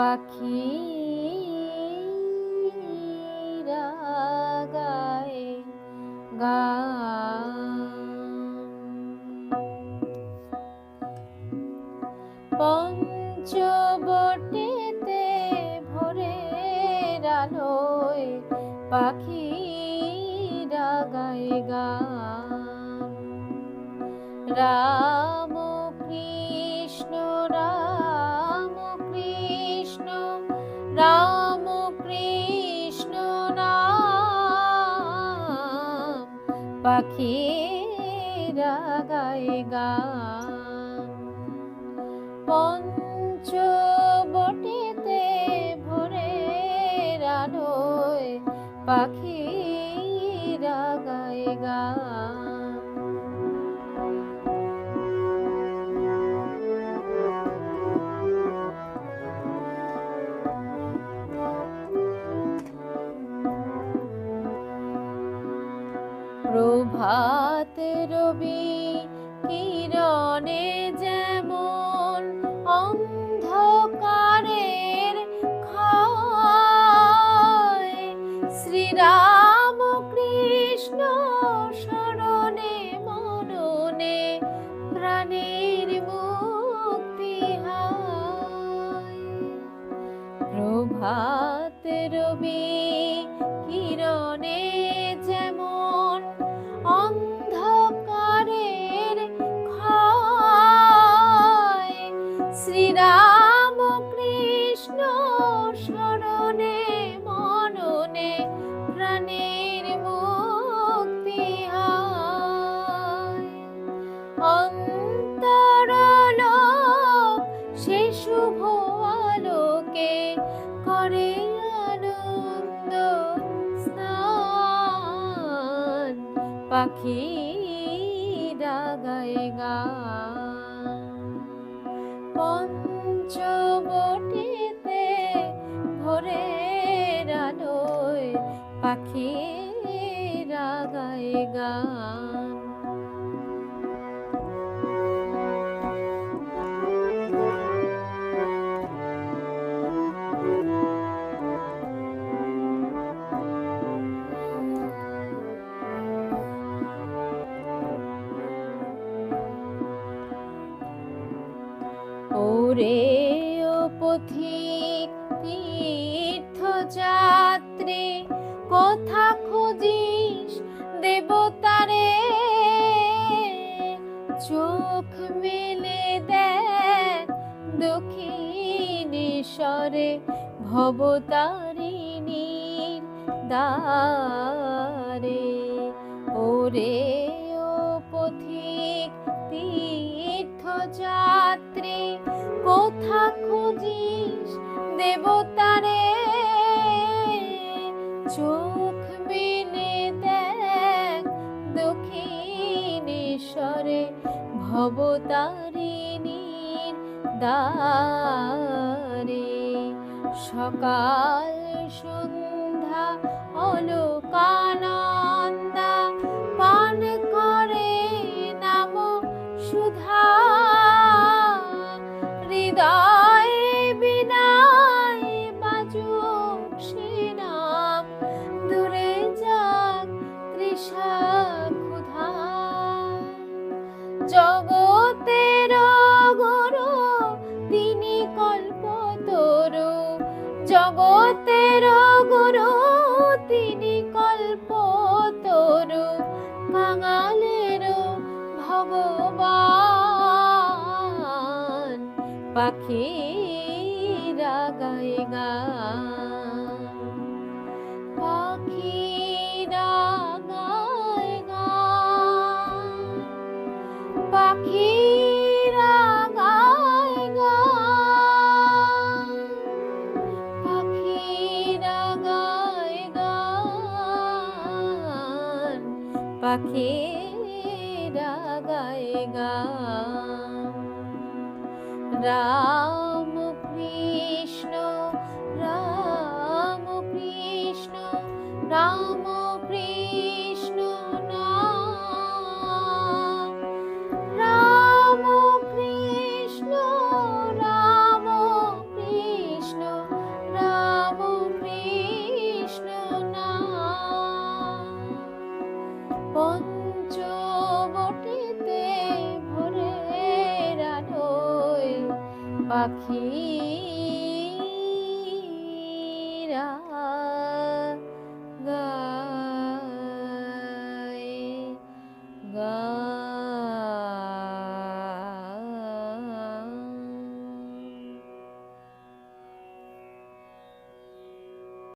পাখি গায় গান। পঞ্চবটেতে ভোরের আলোয় পাখিরা গায় গান। রাম পাখিরা গায় গান। পঞ্চবটিতে ভরে রানোয় পাখিরা গায় প্রভাত রবি কিরণে যেমন অন্ধকারের ক্ষয়, শ্রীরাম কৃষ্ণ মননে প্রাণের মুক্তি হয়। প্রভাত রবি কিরণে পাখি গায় গান। পঞ্চবটিতে ভরে রানোয় পাখি গায় গান। ওরে ও পথিক তীর্থযাত্রী কথা খুঁজিস দেবতারে। চোখ মেলে দেখ দক্ষিণেশ্বরে ভবতারিণীর দ্বারে। ওরে ও পথিক তীর্থযাত্রী কোথা খুঁজিস দেবতারে চোখ মেলে দেখ দক্ষিণেশ্বরে ভবতারিণীর দ্বারে। সকাল সন্ধ্যা অলোকানন্দা জগতের গুরু তিনি কল্প তরু বাঙালের ভগবান। পাখিরা গায় গান। পাখিরা গায় গান। রাম কৃষ্ণ রাম কৃষ্ণ রাম পাখিরা